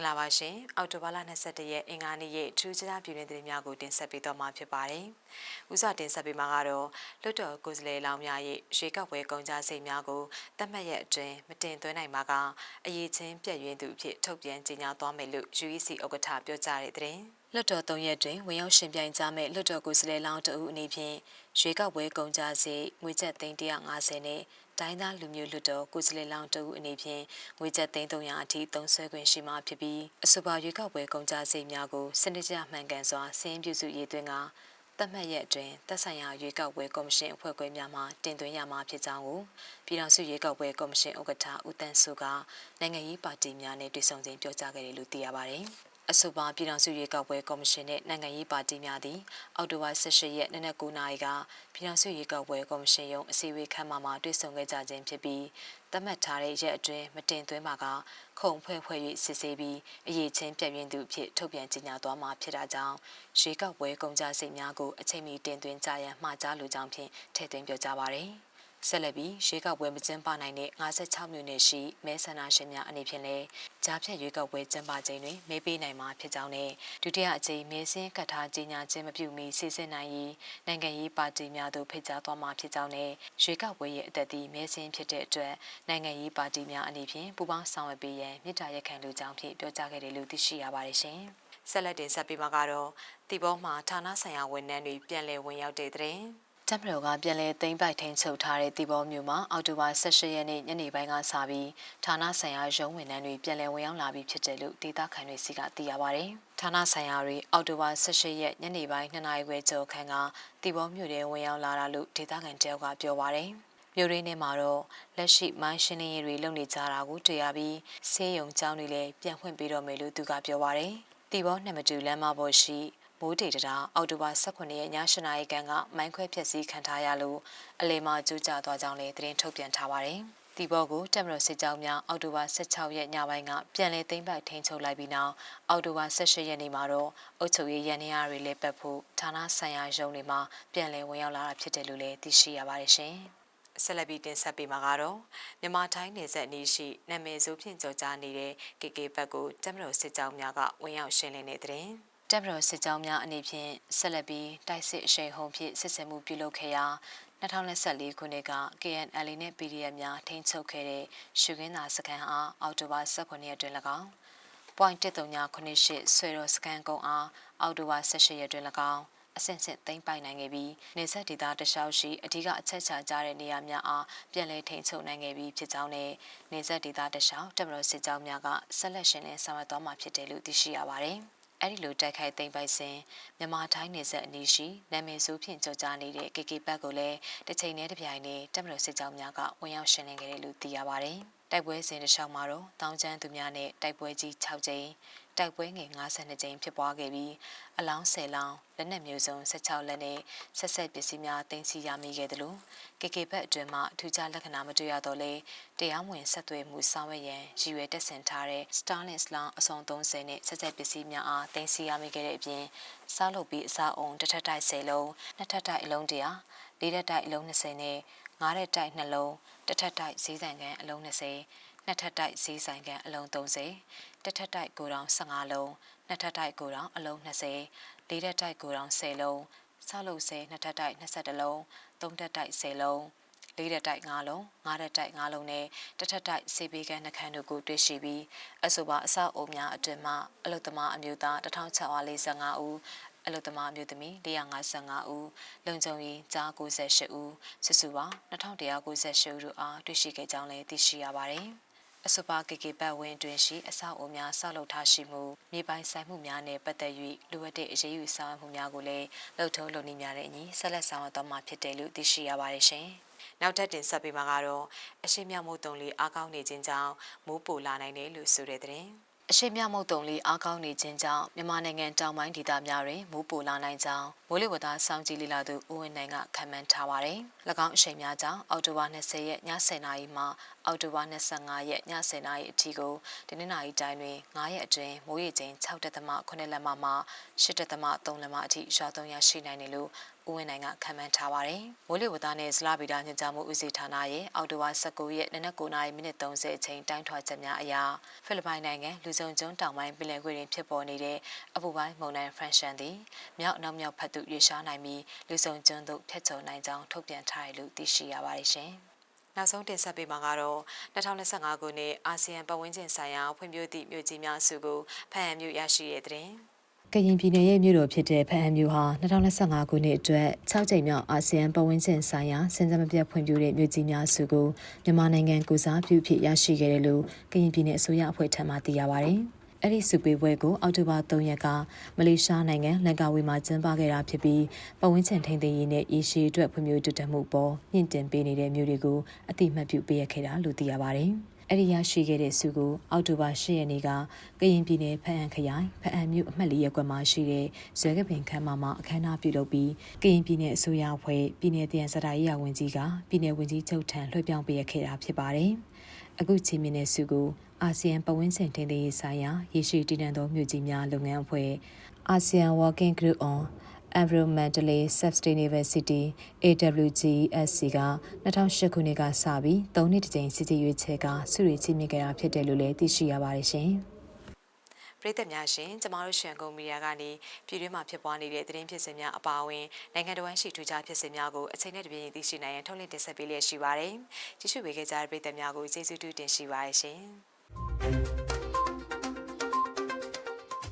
င်္ဂလာပါရှင်အောက်တိုဘာလ22ရက်အင်္ဂါနေ့ရဲ့ထူးခြားပြည်တွင်သတင်းများကိုတင်ဆက်ပေးတော့မှာဖြစ်ပါတယ်။ဦးစွာတင်ဆက်ပေးမှာကတော့လွတ်တော်ကိုယ်စားလှယ်လောင်များရဲ့ရွေးကောက်ပွဲကုန်ကြစိတ်များကိုတတ်မှတ်ရက်အတွင်းမတင်သွင်းနိုင်မှာကအရေးချင်းပြည့်ရင်းသူအဖြစ်ထုတ်ပြန်ကြေညာသွားမယ်လို့ UEC ဥက္ကဋ္ဌပြောကြားတဲ့သတင်း။လွတ်တော်၃ရက်တွင်ဝင်ရောက်ရှင်ပြိုင်ကြမဲ့လွတ်တော်ကိုယ်စားလှယ်လောင်တအူအနေဖြင့်ရွေးကောက်ပွဲကုန်ကြစိတ်ငွေကျပ်350နဲ့ တိုင်းသားလူမျိုးလွတ်တော်ကိုယ်စားလှယ်လောင်တအူအနေဖြင့်ငွေကျပ်300အထိသုံးဆွဲခွင့်ရှိမှဖြစ်ပြီးအဆိုပါရွေးကောက်ပွဲကုန်ကြစိတ်များကိုစနစ်ကျမှန်ကန်စွာစင်းပြုစုရေးသွင်းကသတ်မှတ်ရက်အတွင်းသက်ဆိုင်ရာရွေးကောက်ပွဲကော်မရှင်အဖွဲ့ခွဲများမှတင်သွင်းရမှာဖြစ်ကြောင်းကိုပြည်ထောင်စုရွေးကောက်ပွဲကော်မရှင်ဥက္ကဋ္ဌဦးတန်းစုကနိုင်ငံရေးပါတီများနဲ့တွေ့ဆုံစဉ်ပြောကြားခဲ့တယ်လို့သိရပါတယ်။အဆိုပါပြည်ထောင်စုရွေးကောက်ပွဲကော်မရှင်နဲ့နိုင်ငံရေးပါတီများသည်အောက်တိုဘာ18ရက်နေ့နက်9:00နာရီကပြည်ထောင်စုရွေးကောက်ပွဲကော်မရှင်ရုံးအစည်းအဝေးခန်းမမှာတွေ့ဆုံခဲ့ကြခြင်းဖြစ်ပြီးသတ်မှတ်ထားတဲ့ရက်အတွင်းမတင်သွင်းပါကခုံဖွဲ့ဖွဲ့၍စစ်ဆေးပြီးအရေးချင်းပြည့်ပြင်းသူအဖြစ်ထုတ်ပြန်ကြေညာသွားမှာဖြစ်တာကြောင့်ရွေးကောက်ပွဲကုန်ကြစိတ်များကိုအချိန်မီတင်သွင်းကြရန်မှာကြားလိုကြောင်းဖြင့်ထည့်သွင်းပြောကြားပါရယ်။ ဆက်လက်ပြီးရွေးကောက်ပွဲမကျင်းပနိုင်တဲ့56မြို့နယ်ရှိမဲဆန္ဒရှင်များအနေဖြင့်လည်းကြားဖြတ်ရွေးကောက်ပွဲကျင်းပချိန်တွင်မဲပေးနိုင်မှာဖြစ်ကြောင်းနဲ့ဒုတိယအကြိမ်မဲစင်းကတ်ထားကြေညာခြင်းမပြုမီစီစဉ်နိုင်ရေးနိုင်ငံရေးပါတီများသို့ဖိတ်ကြားသွားမှာဖြစ်ကြောင်းနဲ့ရွေးကောက်ပွဲရဲ့အသက်ဒီမဲစင်းဖြစ်တဲ့အတွက်နိုင်ငံရေးပါတီများအနေဖြင့်ပူးပေါင်းဆောင်ရွက်ပေးရန်မြစ်တာရက်ခံလူကြောင်းဖြင့်ပြောကြားခဲ့တယ်လို့သိရှိရပါတယ်ရှင်ဆက်လက်တင်ဆက်ပေးမှာကတော့တီဘောမှာဌာနဆိုင်ရာဝန်ထမ်းတွေပြန်လည်ဝင်ရောက်တဲ့တဲ့ တပ်မတော်ကပြန်လည်သိမ်းပိုက်ထိန်ချုပ်ထားတဲ့တီဘောမြို့မှာအော်တိုဘာ18ရက်နေ့ညနေပိုင်းကစပြီးဌာနဆိုင်ရာရုံးဝန်ထမ်းတွေပြန်လည်ဝင်ရောက်လာပြီးဖြစ်တယ်လို့ဒေသခံတွေစီကသိရပါဗျ။ဌာနဆိုင်ရာတွေအော်တိုဘာ18ရက်ညနေပိုင်း2နာရီခွဲကျော်ခန့်ကတီဘောမြို့ထဲဝင်ရောက်လာတာလို့ဒေသခံတယောက်ကပြောပါဗျ။မြို့ရင်းထဲမှာတော့လက်ရှိမိုင်းရှင်းလင်းရေးတွေလုပ်နေကြတာကိုတွေ့ရပြီးဆေးရုံကျောင်းတွေလည်းပြန်ဖွင့်ပေးတော့မယ်လို့သူကပြောပါဗျ။တီဘောနှစ်မတူလမ်းမပေါ်ရှိ မိုးတေတရာအောက်တိုဘာ18ရက်ည8နာရီခန့်ကမိုင်းခွဲဖျက်ဆီးခံထားရလို့အလေမာကျူးကျသွားကြောင်းလည်းသတင်းထုတ်ပြန်ထားပါတယ်။ဒီဘောကိုတက်မတော်စစ်ကြောင်းများအောက်တိုဘာ16ရက်ညပိုင်းကပြန်လည်သိမ်းပိုက်ထိန်းချုပ်လိုက်ပြီးနောက်အောက်တိုဘာ18ရက်နေ့မှာတော့အုပ်ချုပ်ရေးရန်နေရာတွေလည်းပတ်ဖို့ဌာနဆိုင်ရာရုံးတွေမှာပြန်လည်ဝင်ရောက်လာတာဖြစ်တယ်လို့လည်းသိရှိရပါတယ်ရှင်။ဆက်လက်ပြီးတင်ဆက်ပေးမှာကတော့မြန်မာတိုင်းနယ်စပ်နေရှိနာမည်ဆိုဖြင့်ကြော်ကြားနေတဲ့ KK ဘက်ကိုတက်မတော်စစ်ကြောင်းများကဝင်ရောက်ရှင်းလင်းတဲ့တဲ့ တပ်မတော်စစ်ကြောင်းများအနေဖြင့်ဆက်လက်ပြီးတိုက်စစ်အရှိန်ဟုန်ဖြင့်စစ်ဆင်မှုပြုလုပ်ခဲ့ရာ2024ခုနှစ်က KNL နဲ့ PDF များထိန်းချုပ်ခဲ့တဲ့ရှုခင်းသာစခန်းအားအောက်တိုဘာ18ရက်တွင်၎င်း .1398 ဆွေတော်စခန်းကုန်းအားအောက်တိုဘာ18ရက်တွင်၎င်းအဆင့်ဆင့်သိမ်းပိုက်နိုင်ခဲ့ပြီးနေဆက်ဒေသတခြားရှိအဓိကအချက်ချကြတဲ့နေရာများအားပြန်လည်ထိန်းချုပ်နိုင်ခဲ့ပြီးဖြစ်ကြောင်းနဲ့နေဆက်ဒေသတခြားတမတော်စစ်ကြောင်းများကဆက်လက်ရှင်လင်းဆောင်ရွက်သွားမှာဖြစ်တယ်လို့သိရှိရပါတယ်။ အဲ့ဒီလိုတိုက်ခိုက်သိမ်းပိုက်စဉ်မြန်မာထိုင်းနယ်စပ်အနီးရှိနာမည်ဆိုးဖြင့်ကြော်ကြားနေတဲ့ KK ဘက်ကိုလည်းတစ်ချိန်တည်းတစ်ပြိုင်တည်းတပ်မတော်စစ်ကြောင်းများကဝင်ရောက်ရှင်းလင်းခဲ့တယ်လို့သိရပါတယ်။ တိုက်ပွဲစဉ်တစ်လျှောက်မှာတော့တောင်ကျန်းသူများနဲ့တိုက်ပွဲကြီး6ကြိမ်တိုက်ပွဲငယ်52ကြိမ်ဖြစ်ပွားခဲ့ပြီးအလောင်း10လောင်းလက်နက်မျိုးစုံ16လက်နဲ့ဆက်ဆက်ပစ္စည်းများတင်စီရမိခဲ့တယ်လို့ KK ဘက်အတွင်းမှာထူးခြားလက္ခဏာမတွေ့ရတော့လေတရားဝင်ဆက်သွယ်မှုဆောင်ရွက်ရန်ရည်ရွယ်တက်ဆင်ထားတဲ့ Starlink လောင်းအစုံ30နဲ့ဆက်ဆက်ပစ္စည်းများအားတင်စီရမိခဲ့တဲ့အပြင်စားလုပ်ပြီးအစာအုံတစ်ထပ်တိုက်10လုံးနှစ်ထပ်တိုက်အလုံးတရာ ၄တက်တိုက်အလုံး20နဲ့၅တက်တိုက်နှလုံးတစ်ထက်တိုက်ဈေးဆိုင်ကန်အလုံး20နှစ်ထက်တိုက်ဈေးဆိုင်ကန်အလုံး30တစ်ထက်တိုက်9တောင်15လုံးနှစ်ထက်တိုက်9တောင်အလုံး20လေးတက်တိုက်9တောင်10လုံးဆောက်လုပ်10နှစ်ထက်တိုက်21လုံးသုံးတက်တိုက်10လုံးလေးတက်တိုက်9လုံး၅တက်တိုက်9လုံးနဲ့တစ်ထက်တိုက်စေပေးကန်နှခမ်းတို့ကိုတွေ့ရှိပြီးအဆိုပါအဆောက်အုံများအတွင်မှအလုသမားအမျိုးသား1645ဦး အလုသမားအမျိုးသမီး155ဦးလုံခြုံရေးကြား98ဦးစုစုပေါင်း2198ဦးတို့အားတွေ့ရှိခဲ့ကြောင်းလည်းသိရှိရပါတယ်။အဆိုပါကေကေပတ်ဝင်းတွင်ရှိအဆောက်အုံများဆောက်လုပ်ထားရှိမှုမြေပိုင်းဆိုင်မှုများနဲ့ပတ်သက်၍လိုအပ်တဲ့အရေးယူဆောင်မှုများကိုလည်းလှုပ်ထုံးလုပ်နေများတဲ့အညီဆက်လက်ဆောင်ရွက်သွားမှာဖြစ်တယ်လို့သိရှိရပါတယ်ရှင်။နောက်ထပ်တင်ဆက်ပေးမှာကတော့အရှိမြောက်မှုတုံလေးအားကောင်းနေခြင်းကြောင့်မိုးပိုလာနိုင်တယ်လို့ဆိုတဲ့တဲ့။ အရှိမြမုတ်တုံလေးအားကောင်းနေခြင်းကြောင့်မြန်မာနိုင်ငံတောင်ပိုင်းဒေသများတွင်မိုးပိုလာနိုင်ကြောင်းမိုးလေဝသစောင့်ကြည့်လေ့လာသူဦးဝင်းနိုင်ကခန့်မှန်းထားပါတယ်။၎င်းအရှိန်များကြောင့်အောက်တိုဘာ20ရက်ည10:00နာရီမှအောက်တိုဘာ25ရက်ည10:00နာရီအထိကိုဒီနေ့နာရီတိုင်းတွင်9ရက်အတွင်းမိုးရေချိန်6.8လက်မမှ8.3လက်မအထိရွာသွန်းရရှိနိုင်တယ်လို့ဦးဝင်းနိုင်ကခန့်မှန်းထားပါတယ်။မိုးလေဝသနဲ့ဇလဗီတာညွှန်ကြားမှုဦးစီးဌာနရဲ့အောက်တိုဘာ19ရက်နေ့နက်9:30မိနစ်30အချိန်တိုင်းထွာချက်များအရဖိလစ်ပိုင်နိုင်ငံလူစုံကျွန်းတောင်ပိုင်းပင်လယ်ကွေ့တွင်ဖြစ်ပေါ်နေတဲ့အပူပိုင်းမုန်တိုင်းဖရန်ရှန်သည်မြောက်နောက်မြောက်ဖက်သို့ရွေ့လျားနိုင်ပြီးလူစုံကျွန်းသို့ဖျက်ချော်နိုင်ကြောင်းထုတ်ပြန်ထားတယ်လို့သိရှိရပါတယ်ရှင်။နောက်ဆုံးတင်ဆက်ပေးမှာကတော့2025ခုနှစ်အာဆီယံပတ်ဝန်းကျင်ဆိုင်ရာဖွံ့ဖြိုးသည့်မြို့ကြီးများစုကိုဖန်ရန်မြို့ရရှိတဲ့တဲ့ ကရင်ပြည်နယ်ရဲ့မြို့တော်ဖြစ်တဲ့ဖန်အမျိုးဟာ2025ခုနှစ်အတွက်6ကြိမ်မြောက်အာဆီယံပတ်ဝန်းကျင်ဆိုင်ရာစင်စမပြတ်ဖွံ့ဖြိုးတဲ့မြို့ကြီးများစုကိုမြန်မာနိုင်ငံကိုစားပြုဖြစ်ရရှိခဲ့တယ်လို့ကရင်ပြည်နယ်အစိုးရအဖွဲ့ထံမှသိရပါဗျ။အဲ့ဒီစုပေးပွဲကိုအောက်တိုဘာ3ရက်ကမလေးရှားနိုင်ငံလန်ကာဝီမှာကျင်းပခဲ့တာဖြစ်ပြီးပတ်ဝန်းကျင်ထိန်းသိမ်းရေးနဲ့ရေရှည်အတွက်ဖွံ့ဖြိုးတိုးတက်မှုပေါ်မြင့်တင်ပေးနေတဲ့မြို့တွေကိုအတိအမှတ်ပြုပေးရခဲ့တာလို့သိရပါတယ်။ အဲ့ဒီရရှိခဲ့တဲ့ဆုကိုအောက်တိုဘာ10ရက်နေ့ကကရင်ပြည်နယ်ဖအံခရိုင်ဖအံမြို့အမှတ်၄ရပ်ကွက်မှာရှိတဲ့ဇွဲကပင်ခန်းမမှာအခမ်းအနားပြုလုပ်ပြီးကရင်ပြည်နယ်အစိုးရအဖွဲ့ပြည်နယ်တရန်စတာရေးရဝန်ကြီးကပြည်နယ်ဝန်ကြီးချုပ်ထံလွှဲပြောင်းပေးခဲ့တာဖြစ်ပါတယ်။အခုချိန်မြင့်တဲ့ဆုကိုအာဆီယံပဝန်းကျင်ထိန်းသိမ်းရေးဆိုင်ရာရေရှည်တည်တံ့သောမြို့ကြီးများလုပ်ငန်းအဖွဲ့ ASEAN Working Group on Environmentally Sustainable City AWGSC က2008ခုနှစ်ကစပြီး၃နှစ်တစ်ကြိမ်စစ်စစ်ရွေးချယ်ကဆုတွေချီးမြှင့်ခဲ့တာဖြစ်တယ်လို့လည်းသိရှိရပါတယ်ရှင်။ပရိသတ်များရှင်ကျမတို့ရှန်ကုန်မီဒီယာကနေပြည်တွင်းမှာဖြစ်ပွားနေတဲ့သတင်းဖြစ်စဉ်များအပါအဝင်နိုင်ငံတော်ရှိထူးခြားဖြစ်စဉ်များကိုအချိန်နဲ့တပြေးညီသိရှိနိုင်ရန်ထုတ်လင်းတင်ဆက်ပေးလျက်ရှိပါတယ်။ကြည့်ရှုပေးကြတဲ့ပရိသတ်များကိုကျေးဇူးတူတင်ရှိပါရရှင်။